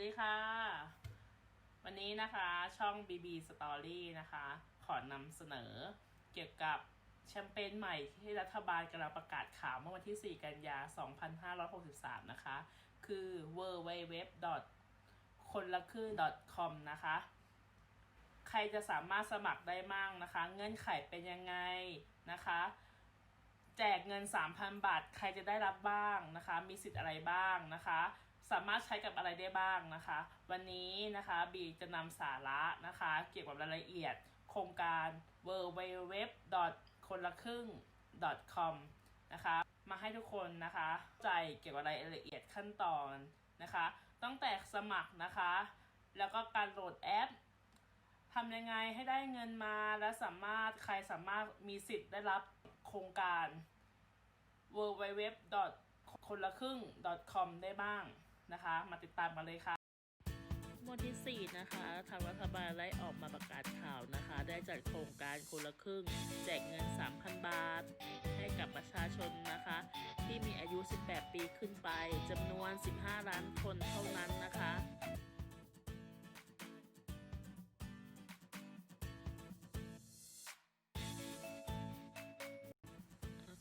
วัสดีค่ะ วันนี้นะคะช่อง BB Story นะคะ ขอนำเสนอเกี่ยวกับแชมเปญใหม่ที่รัฐบาลกำลังประกาศข่าวเมื่อวันที่ 4 กันยา 2563 นะคะ คือ w w w คนละครึ่ง .com นะคะ ใครจะสามารถสมัครได้มั่งนะคะ เงื่อนไขเป็นยังไงนะคะ แจกเงิน 3,000 บาท ใครจะได้รับบ้างนะคะ มีสิทธิ์อะไรบ้างนะคะ สามารถใช้กับอะไรได้บ้างนะคะ วันนี้นะคะบีจะนำสาระนะคะ เกี่ยวกับรายละเอียด โครงการ w w w คนละครึ่ง com นะคะ มาให้ทุกคนนะคะ ใจเกี่ยวกับรายละเอียดขั้นตอนนะคะ ตั้งแต่สมัครนะคะ แล้วก็การโหลดแอปทำยังไงให้ได้เงินมาและสามารถใครสามารถมีสิทธิ์ได้รับโครงการ w w w คนละครึ่ง com ได้บ้าง นะคะ มาติดตามกันเลยค่ะหมวดที่ 4 นะคะ ทางรัฐบาลได้ออกมาประกาศข่าวนะคะ ได้จัดโครงการคนละครึ่ง แจกเงิน 3,000 บาท ให้กับประชาชนนะคะ ที่มีอายุ 18 ปีขึ้นไปจำนวน 15 ล้านคนเท่านั้นนะคะ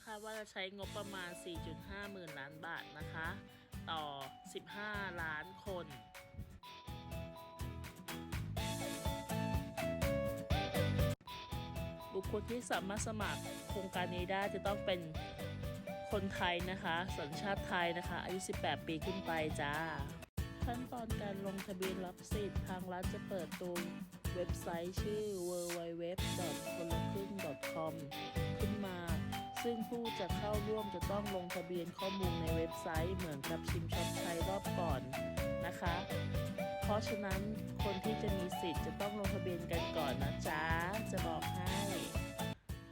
คาดว่าจะใช้งบประมาณ 4.5 หมื่นล้านบาทนะคะ ต่อ 15 ล้านคน บุคคลที่สามารถสมัครโครงการนี้ได้จะต้องเป็นคนไทยนะคะ สัญชาติไทยนะคะ อายุ 18 ปีขึ้นไปจ้า ขั้นตอนการลงทะเบียนรับสิทธิ์ทางรัฐจะเปิดตัวเว็บไซต์ชื่อ www. คนละครึ่ง com ซึ่งผู้จะเข้าร่วมจะต้องลงทะเบียนข้อมูลในเว็บไซต์เหมือนกับชิมช็อปใช้รอบก่อนนะคะ เพราะฉะนั้นคนที่จะมีสิทธิ์จะต้องลงทะเบียนกันก่อนนะจ๊ะ จะบอกให้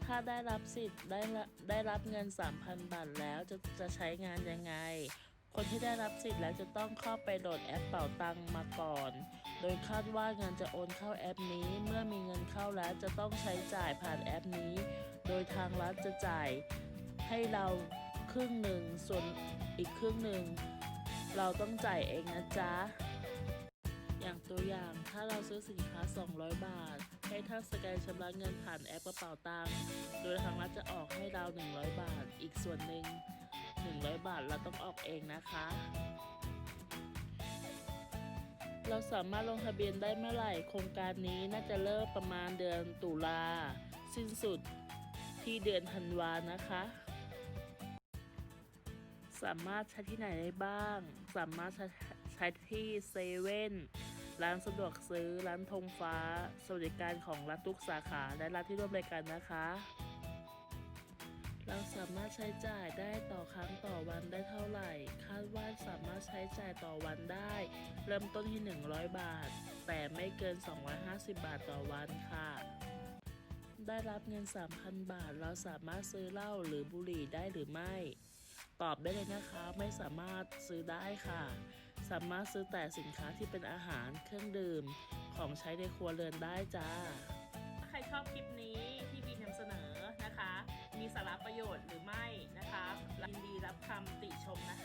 ถ้าได้รับสิทธิ์ได้ได้รับเงิน 3,000 บาทแล้วจะจะใช้งานยังไง คนที่ได้รับสิทธิ์แล้วจะต้องเข้าไปโหลดแอปเป่าตังมาก่อน โดยคาดว่าเงินจะโอนเข้าแอปนี้เมื่อมี เข้าแล้วจะต้องใช้จ่ายผ่านแอปนี้ โดยทางรัฐจะจ่ายให้เราครึ่งหนึ่งส่วนอีกครึ่งหนึ่งเราต้องจ่ายเองนะจ๊ะ อย่างตัวอย่างถ้าเราซื้อสินค้า 200 บาท ให้ท่านสแกนชำระเงินผ่านแอปกระเป๋าตังค์โดยทางรัฐจะออกให้เรา 100 บาท อีกส่วนหนึ่ง100 บาทเราต้องออกเองนะคะ เราสามารถลงทะเบียนได้เมื่อไหร่ โครงการนี้น่าจะเริ่มประมาณเดือนตุลา สิ้นสุดที่เดือนธันวานะคะ สามารถใช้ที่ไหนได้บ้าง สามารถใช้ใชที่เซเว่นร้านสะดวกซื้อ ร้านธงฟ้า สวัสดิการของรัฐทุกสาขา และรัฐที่ร่วมรายการนะคะ เราสามารถใช้จ่ายได้ต่อครั้งต่อวันได้เท่าไหร่ จ่ายต่อวันได้ เริ่มต้นที่ 100 บาท แต่ไม่เกิน 250 บาทต่อวันค่ะ ได้รับเงิน 3,000 บาท เราสามารถซื้อเหล้าหรือบุหรี่ได้หรือไม่ ตอบได้เลยนะคะ ไม่สามารถซื้อได้ค่ะ สามารถซื้อแต่สินค้าที่เป็นอาหารเครื่องดื่ม ของใช้ในครัวเรือนได้จ้า ถ้าใครชอบคลิปนี้ที่บีนำเสนอนะคะ มีสาระประโยชน์หรือไม่นะคะยินดีรับคำติชมนะคะและอย่าลืมกดติดตามเป็นกำลังใจให้บีด้วยนะคะ